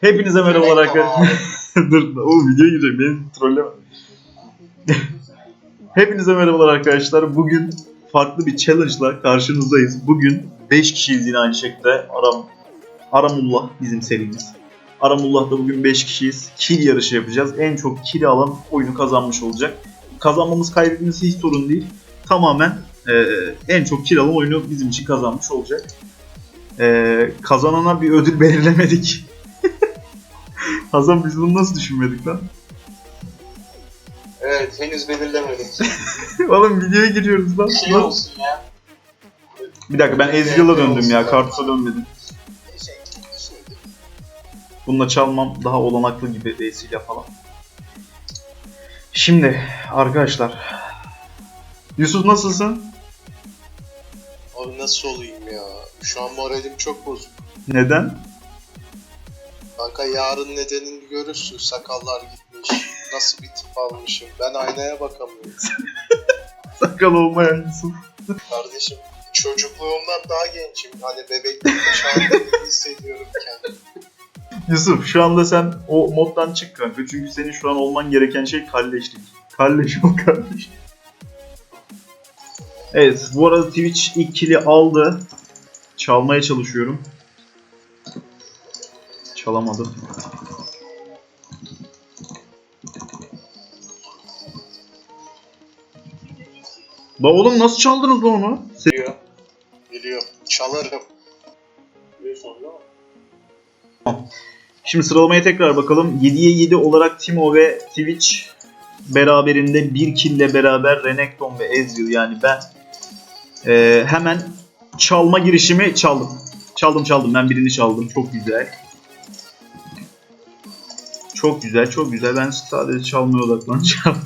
Hepinize merhabalar arkadaşlar. Dur, o videoya gireceğim. Beni trolleme. Hepinize merhabalar arkadaşlar. Bugün farklı bir challenge'la karşınızdayız. Bugün 5 kişiyiz yine aynı şekilde. Aram, Aramullah bizim serimiz. Aramullah'ta bugün 5 kişiyiz. Kill yarışı yapacağız. En çok kill alan oyunu kazanmış olacak. Kazanmamız kaybetmesi hiç sorun değil. Tamamen eee, en çok kill alan oyunu bizim için kazanmış olacak. Eee, kazanana bir ödül belirlemedik. Hasan biz bunu nasıl düşünmedik lan? Evet henüz belirlemedik. Oğlum videoya giriyoruz lan. Şey olsun ya. Bir dakika ben Ezreal'a döndüm ya. Kartus'a dönmedim. Şey, şey. Bununla çalmam daha olanaklı gibi vesile falan. Şimdi arkadaşlar. Yusuf nasılsın? Abi nasıl olayım ya? Şu an moralim çok bozuk. Neden? Kanka yarın nedenini görürsün. Sakallar gitmiş. Nasıl bir tip almışım. Ben aynaya bakamıyorum. Sakal olmayan Yusuf. Kardeşim çocukluğumdan daha gençim. Hani bebekliğimde şu anda gibi hissediyorum kendimi. Yusuf şu anda sen o moddan çık kanka. Çünkü senin şu an olman gereken şey kalleşlik. Kalleş ol kardeş. Evet bu arada Twitch ilk kili aldı. Çalmaya çalışıyorum. Çalamadım. Ba oğlum nasıl çaldınız lan onu? Biliyor. Biliyor. Çalarım. Şimdi sıralamaya tekrar bakalım. 7'ye 7 olarak Timo ve Twitch beraberinde bir kille beraber Renekton ve Ezreal yani ben Ee, hemen çalma girişimi çaldım. Çaldım çaldım ben birini çaldım. Çok güzel. Çok güzel çok güzel. Ben sadece çalmaya odaklanacağım.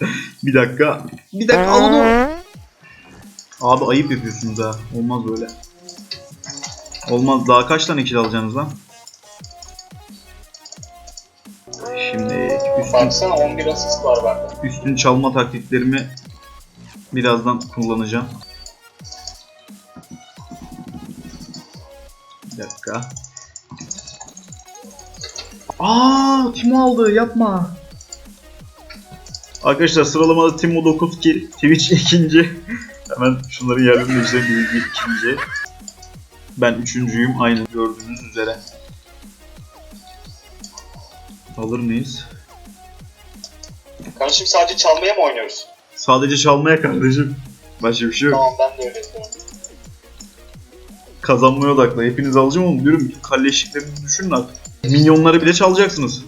bir dakika. Bir dakika al onu. Abi ayıp yapıyorsunuz ha. Olmaz böyle. Olmaz. Daha kaç tane kill alacaksınız lan? Şimdi üstün, Baksana 11 asist var bende. üstün çalma taktiklerimi birazdan kullanacağım. Bir dakika. Aa, Timo aldı. Yapma. Arkadaşlar sıralamada Timo 9 kill, Twitch ikinci. Hemen şunların yerlerini değiştirelim. Bilgi ikinci. Ben üçüncüyüm aynı gördüğünüz üzere. Alır mıyız? Kardeşim sadece çalmaya mı oynuyoruz? Sadece çalmaya kardeşim. Başka bir şey yok. Tamam ben de öyle. Kazanmaya odaklı. Hepiniz alacağım oğlum diyorum. Bütün kalleşliklerinizi düşünün artık. Minyonları bile çalacaksınız.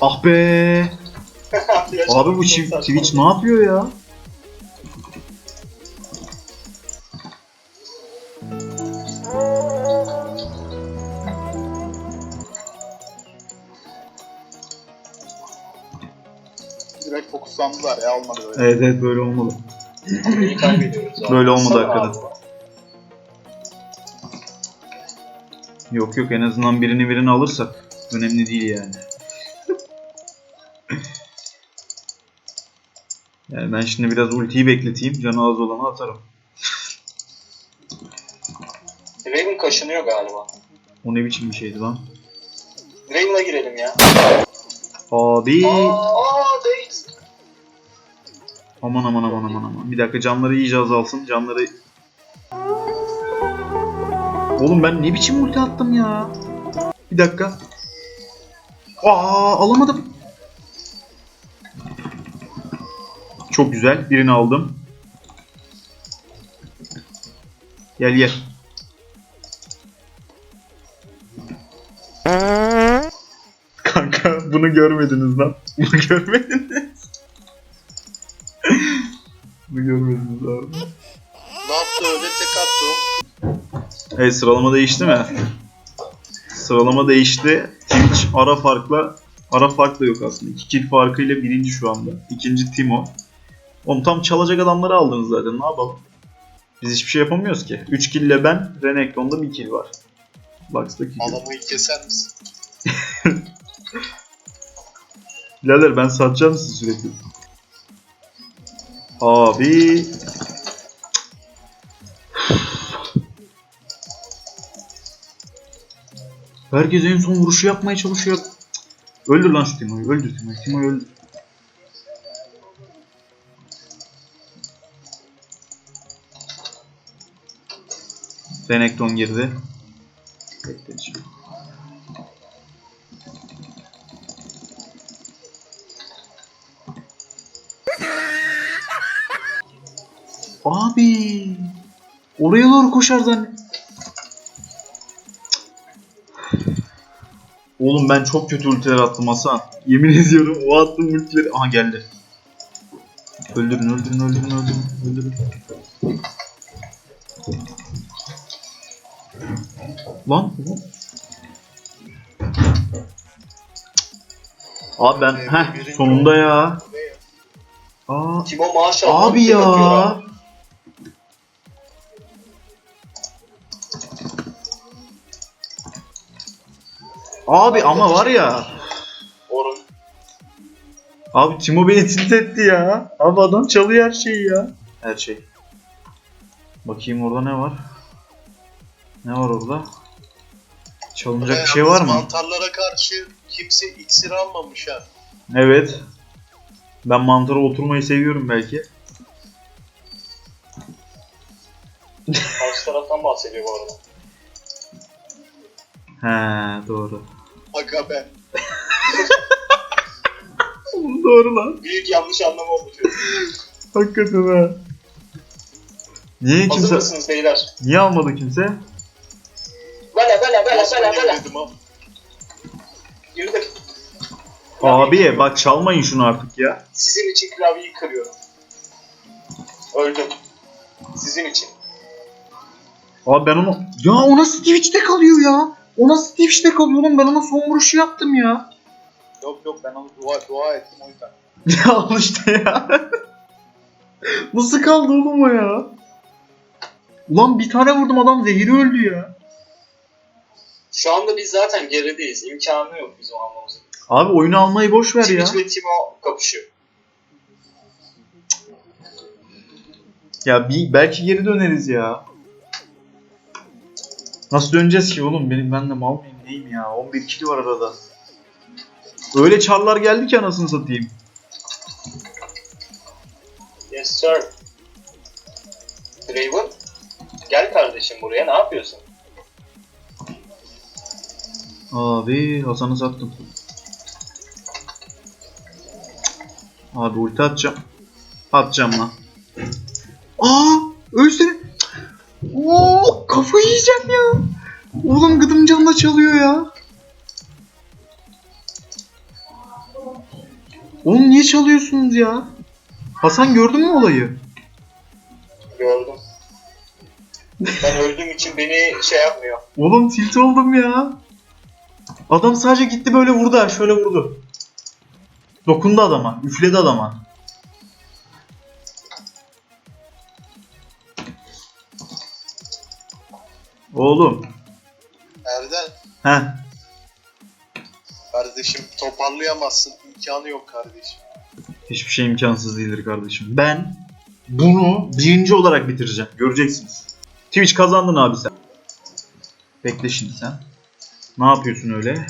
Ah be. Abi bu çift Twitch ne yapıyor ya? Direkt fokuslandılar ya olmadı böyle. Evet evet böyle olmalı. İyi kaybediyoruz abi. Böyle olmadı Sana hakikaten. abi. Yok yok en azından birini birini alırsak önemli değil yani. Yani ben şimdi biraz ultiyi bekleteyim. Canı az olanı atarım. Draven kaşınıyor galiba. O ne biçim bir şeydi lan? Draven'a girelim ya. Abi. Aa değil. Aman aman aman aman aman. Bir dakika canları iyice azalsın. Canları... Oğlum ben ne biçim ulti attım ya? Bir dakika. Aa alamadım. Çok güzel. Birini aldım. Gel gel. Kanka bunu görmediniz lan. Bunu görmediniz. Evet sıralama değişti mi? Sıralama değişti. Twitch ara farkla ara fark da yok aslında. 2 kill farkıyla birinci şu anda. İkinci Timo. Oğlum tam çalacak adamları aldınız zaten. Ne yapalım? Biz hiçbir şey yapamıyoruz ki. 3 kill ile ben, Renekton'da 1 kill var. 2 kill. Alamayı keser misin? Birader ben satacağım sizi sürekli. Abi. Herkes en son vuruşu yapmaya çalışıyor. Öldür lan şu Timo'yu. Öldür Timo'yu. Timo'yu öldür. Renekton girdi. Bekleteceğim. Abi. Oraya doğru koşar zannet. Oğlum ben çok kötü ultiler attım Hasan. Yemin ediyorum o attığım ultileri... Aha geldi. Öldürün öldürün öldürün öldürün öldürün. Lan lan. Abi ben heh sonunda ya. Bu? Aa, Timo abi tek atıyor ha. ya. Abi ama var ya. Orun. Abi Timo beni tilt etti ya. Abi adam çalıyor her şeyi ya. Her şey. Bakayım orada ne var? Ne var orada? Çalınacak bir şey var mı? Mantarlara karşı kimse iksir almamış ha. Evet. Ben mantara oturmayı seviyorum belki. Karşı taraftan bahsediyor bu arada. He doğru. Aga be. doğru lan. Büyük yanlış anlama oldu. Hakikaten ha. Niye Hazır kimse... mısınız beyler? Niye almadı kimse? Böyle böyle böyle böyle böyle. dedim ha? Girdim. Abi bak çalmayın şunu artık ya. Sizin için klavyeyi kırıyorum. Öldüm. Sizin için. Abi ben onu... Ya o nasıl Twitch'te kalıyor ya? O nasıl Twitch'te kalıyor oğlum? Ben ona son vuruşu yaptım ya. Yok yok ben onu dua, dua ettim o yüzden. Ya al işte ya. nasıl kaldı oğlum o ya? Ulan bir tane vurdum adam zehiri öldü ya. Şu anda biz zaten gerideyiz. İmkanı yok bizim almamızın. Abi oyunu almayı boş ver ya. Twitch ve Timo kapışıyor. Ya bir, belki geri döneriz ya. Nasıl döneceğiz ki oğlum? Benim ben de mal mıyım neyim ya? 11 kilo var arada. Öyle çarlar geldi ki anasını satayım. Yes sir. Draven. Gel kardeşim buraya ne yapıyorsun? Abi Hasan'ı sattım. Abi ulti atacağım. Atacağım lan. Yiyeceğim ya. Oğlum gıdım canla çalıyor ya. Oğlum niye çalıyorsunuz ya? Hasan gördün mü olayı? Gördüm. Ben öldüğüm için beni şey yapmıyor. Oğlum tilt oldum ya. Adam sadece gitti böyle vurdu şöyle vurdu. Dokundu adama. Üfledi adama. Oğlum. Erdem Heh. kardeşim toparlayamazsın. İmkanı yok kardeşim. Hiçbir şey imkansız değildir kardeşim. Ben bunu birinci olarak bitireceğim. Göreceksiniz. Twitch kazandın abi sen. Bekle şimdi sen. Ne yapıyorsun öyle?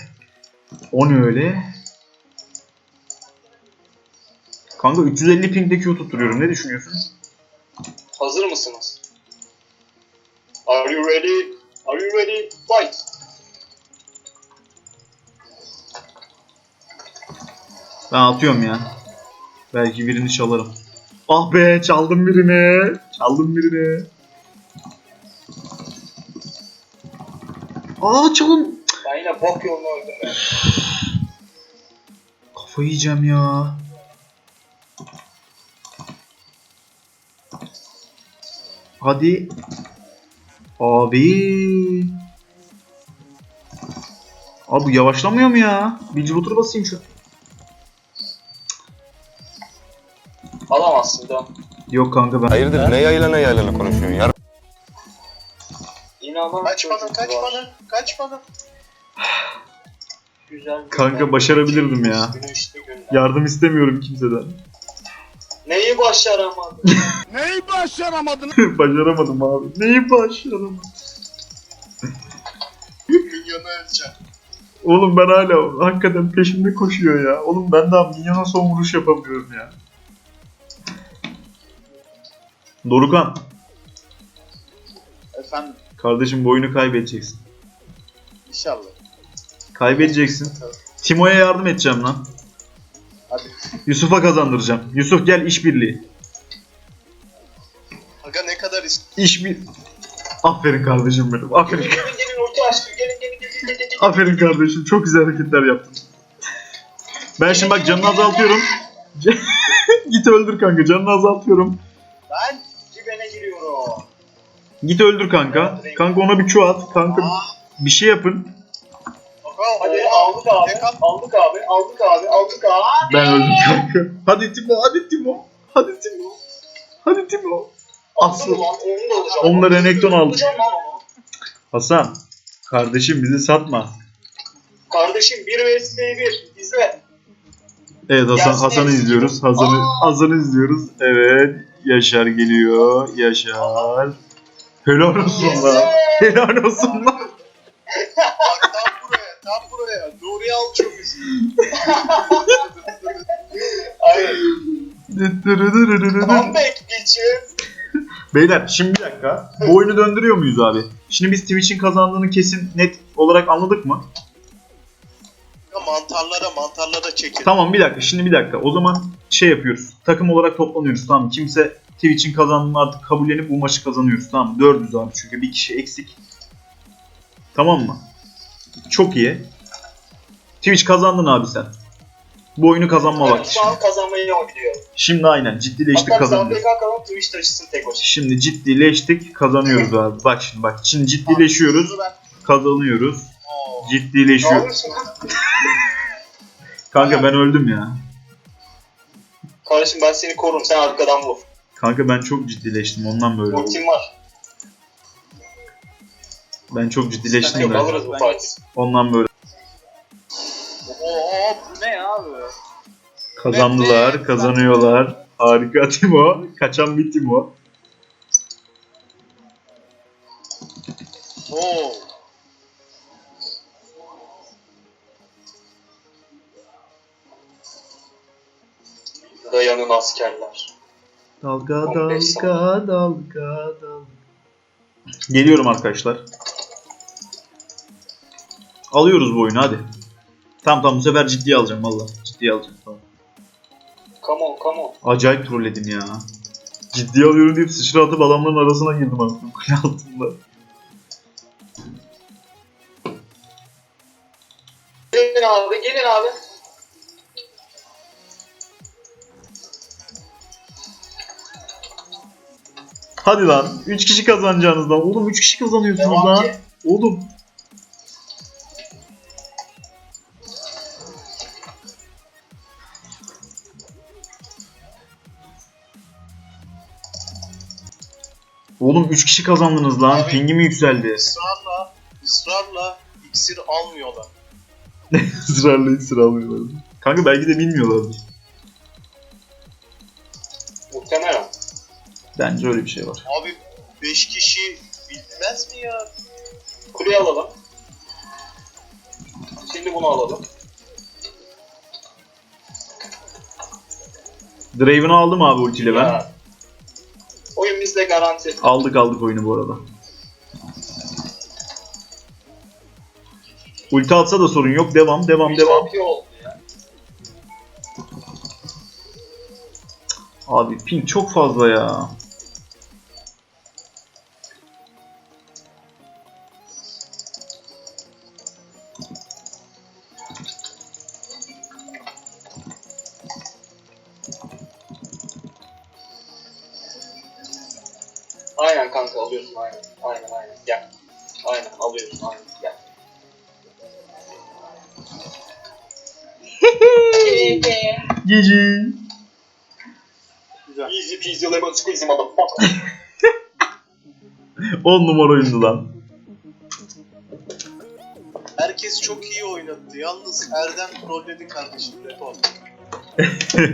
O ne öyle? Kanka 350 pingde Q tutturuyorum. Ne düşünüyorsun? Hazır mısınız? Are you ready? Are you ready? Fight! Ben atıyorum ya. Belki birini çalarım. Ah be çaldım birini. Çaldım birini. Aa çalın. Ben yine bok yolunu öldüm ya. Kafayı yiyeceğim ya. Hadi. Abi. Abi bu yavaşlamıyor mu ya? Bir otur basayım şu. Alamazsın dön. Yok kanka ben. Hayırdır ne yayla ne yayla konuşuyorsun ya? İnanılmaz. Kaç bana kaç bana kaç bana. Güzel. Kanka gün. başarabilirdim ya. Yardım istemiyorum kimseden. Neyi başaramadın? Neyi başaramadın? Başaramadım abi. Neyi başaramadım? Minyonu öleceğim. Oğlum ben hala hakikaten peşimde koşuyor ya. Oğlum ben daha minyona son vuruş yapamıyorum ya. Dorukan. Efendim Kardeşim bu oyunu kaybedeceksin. inşallah. Kaybedeceksin. Timo'ya yardım edeceğim lan. Hadi. Yusuf'a kazandıracağım. Yusuf gel işbirliği. Aga ne kadar İş bir... Aferin kardeşim benim. Aferin. Gelin gelin gelin ulti açtım. Gelin gelin gelin gelin. gelin. Aferin kardeşim. Çok güzel hareketler yaptın. Ben şimdi bak canını azaltıyorum. Git öldür kanka. Canını azaltıyorum. Ben dibene giriyorum. Git öldür kanka. Kanka ona bir Q at. Kanka bir şey yapın. Hadi aldık abi. Aldık abi. Aldık abi. Aldık abi. Ben öldüm kanka. Hadi Timo. Hadi Timo. Hadi Timo. Hadi Timo. Alacağım. Onunla Renekton onu. Hasan. Kardeşim bizi satma. Kardeşim 1 vs 1. İzle. Evet Hasan Gelsin, Hasan'ı gelsin. izliyoruz. Hasan'ı! Hasan'ı izliyoruz. Evet. Yaşar geliyor. Yaşar. Helal olsun lan. Helal olsun lan. Bak tam buraya, tam buraya. Nuri Alçoviz. Hayır. Comeback bitches. Beyler şimdi bir dakika. Bu oyunu döndürüyor muyuz abi? Şimdi biz Twitch'in kazandığını kesin net olarak anladık mı? Ya mantarlara mantarlara çekil. Tamam bir dakika. Şimdi bir dakika. O zaman şey yapıyoruz. Takım olarak toplanıyoruz. Tamam. Kimse Twitch'in kazandığını artık kabullenip bu maçı kazanıyoruz. Tamam. Dördüz abi. Çünkü bir kişi eksik. Tamam mı? Çok iyi. Twitch kazandın abi sen. Bu oyunu kazanma Evet, vakti. şu an kazanmayı gidiyor. Şimdi aynen ciddileştik Hatta. APK kalan Twitch taşısın tek başına. Şimdi ciddileştik kazanıyoruz abi. Bak şimdi bak. Şimdi ciddileşiyoruz. Kazanıyoruz. Oo. Ne Ciddileşiyor. yapıyorsun? Kanka ben öldüm ya. Kardeşim ben seni korurum. Sen arkadan vur. Kanka ben çok ciddileştim ondan böyle oldu. Ultim var. Ben çok ciddileştim yok de alırız bu Ben- fight. ondan böyle. Bu ne ya abi? Kazandılar, kazanıyorlar. Harika Timo. Kaçan bir Timo. Oo. Dayanın askerler. Dalga 15 dalga dalga dalga. Geliyorum arkadaşlar. Alıyoruz bu oyunu hadi. Tamam tamam bu sefer ciddiye alacağım valla. Ciddiye alacağım tamam. Come on come on. Acayip trolledin ya. Ciddiye alıyorum deyip sıçra atıp adamların arasına girdim aslında kule altında. Gelin abi gelin abi. Hadi lan 3 kişi kazanacağınız lan. Oğlum 3 kişi kazanıyorsunuz Devam lan. ki. Oğlum. Oğlum 3 kişi kazandınız lan. Abi. Pingim yükseldi. Israrla, ısrarla iksir almıyorlar. Israrla iksir almıyorlar. Kanka belki de bilmiyorlardır. Muhtemelen. Bence öyle bir şey var. Abi 5 kişi bilmez mi ya? Kuleyi alalım. Şimdi bunu alalım. Draven'ı aldım abi ultiyle ben. Ya. Oyun bizde garanti. Aldık aldık oyunu bu arada. Ulti atsa da sorun yok. Devam devam devam. Çok iyi oldu ya. Abi ping çok fazla ya. GG. Güzel. Easy peasy lemon squeezy motherfucker. 10 numara oyundu lan. Herkes çok iyi oynadı. Yalnız Erdem trolledi kardeşim. Report.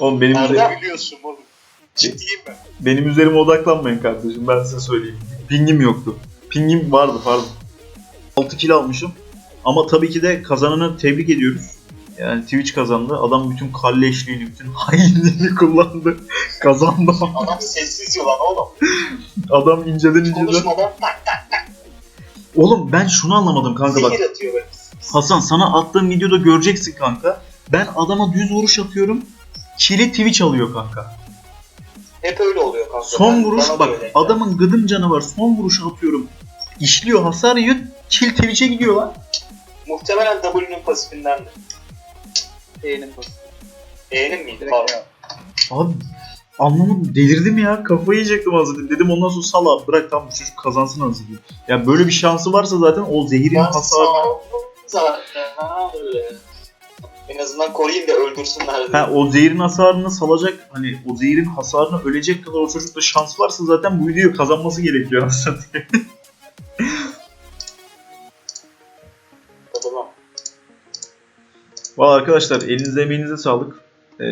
Oğlum benim, Erdem biliyorsun oğlum. Ciddiyim ben. benim üzerime odaklanmayın kardeşim. Ben size söyleyeyim. Pingim yoktu. Pingim vardı pardon. 6 kill almışım. Ama tabii ki de kazananı tebrik ediyoruz. Yani Twitch kazandı. Adam bütün kalleşliğini, bütün hainliğini kullandı. kazandı. Adam sessiz yılan oğlum. Adam inceden inceden. Konuşmadan tak tak Oğlum ben şunu anlamadım kanka bak. zehir atıyor böyle. Hasan sana attığım videoda göreceksin kanka. Ben adama düz vuruş atıyorum. Kill'i Twitch alıyor kanka. Hep öyle oluyor kanka. Son Ben- vuruş bak adamın gıdım canı var. Son vuruşu atıyorum. İşliyor hasar yiyor. Kill Twitch'e gidiyor lan. Muhtemelen W'nun pasifindendir. E'nin bu. E'nin miydi? Direkt Pardon. ya. Abi anlamadım delirdim ya kafayı yiyecektim az önce. Dedim ondan sonra sal abi bırak tamam bu çocuk kazansın az önce. Ya böyle bir şansı varsa zaten o zehirin Ben hasarını... zaten öyle. En azından koruyayım da öldürsünler diye. Ha, o zehirin hasarını salacak hani o zehirin hasarını ölecek kadar o çocukta şans varsa zaten bu videoyu kazanması gerekiyor aslında. Valla arkadaşlar elinize emeğinize sağlık. Ee,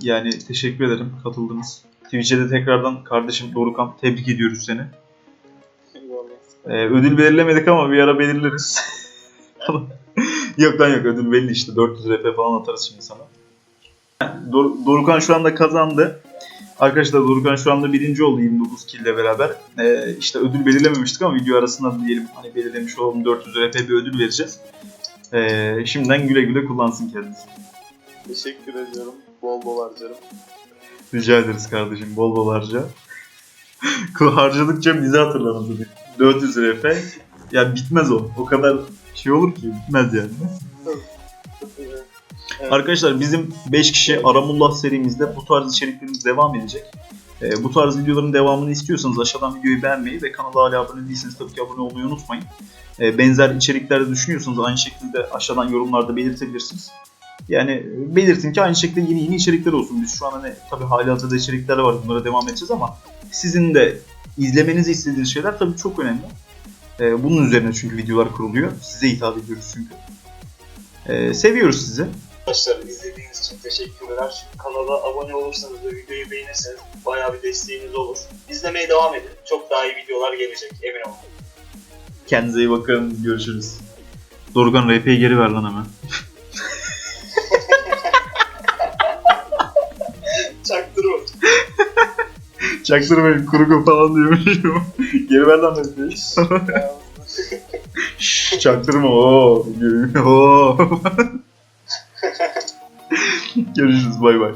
yani teşekkür ederim katıldınız. Twitch'e de tekrardan kardeşim Dorukan tebrik ediyoruz seni. Ee, ödül belirlemedik ama bir ara belirleriz. yok lan yok ödül belli işte 400 RP falan atarız şimdi sana. Dor- Dorukan şu anda kazandı. Arkadaşlar Dorukan şu anda birinci oldu 29 kill ile beraber. Ee, işte ödül belirlememiştik ama video arasında diyelim hani belirlemiş olalım 400 RP bir ödül vereceğiz. Ee, şimdiden güle güle kullansın kendisi. Teşekkür ediyorum. Bol bol harcarım. Rica ederiz kardeşim bol bol harca. Harcadıkça bizi diyeyim. 400 RP. Ya bitmez o. O kadar şey olur ki bitmez yani. Evet. Arkadaşlar bizim 5 kişi Aramullah serimizde bu tarz içeriklerimiz devam edecek. Ee, bu tarz videoların devamını istiyorsanız aşağıdan videoyu beğenmeyi ve kanala hala abone değilseniz tabii ki abone olmayı unutmayın. Ee, benzer içeriklerde düşünüyorsanız aynı şekilde aşağıdan yorumlarda belirtebilirsiniz. Yani belirtin ki aynı şekilde yeni yeni içerikler olsun. Biz şu an hani tabii hali hazırda içerikler var bunlara devam edeceğiz ama sizin de izlemenizi istediğiniz şeyler tabii çok önemli. Ee, bunun üzerine çünkü videolar kuruluyor. Size hitap ediyoruz çünkü. Ee, seviyoruz sizi. Arkadaşlar izlediğiniz için teşekkürler. Kanala abone olursanız ve videoyu beğenirseniz bayağı bir desteğiniz olur. İzlemeye devam edin. Çok daha iyi videolar gelecek emin olun. Kendinize iyi bakın. Görüşürüz. Dorgan RP'yi geri ver lan hemen. Çaktırma. Çaktırmayın kurugu falan diyormuşum. geri ver lan RP'yi. Şşş, Çaktırma. Oo. Oo. Görüşürüz. Bay bay.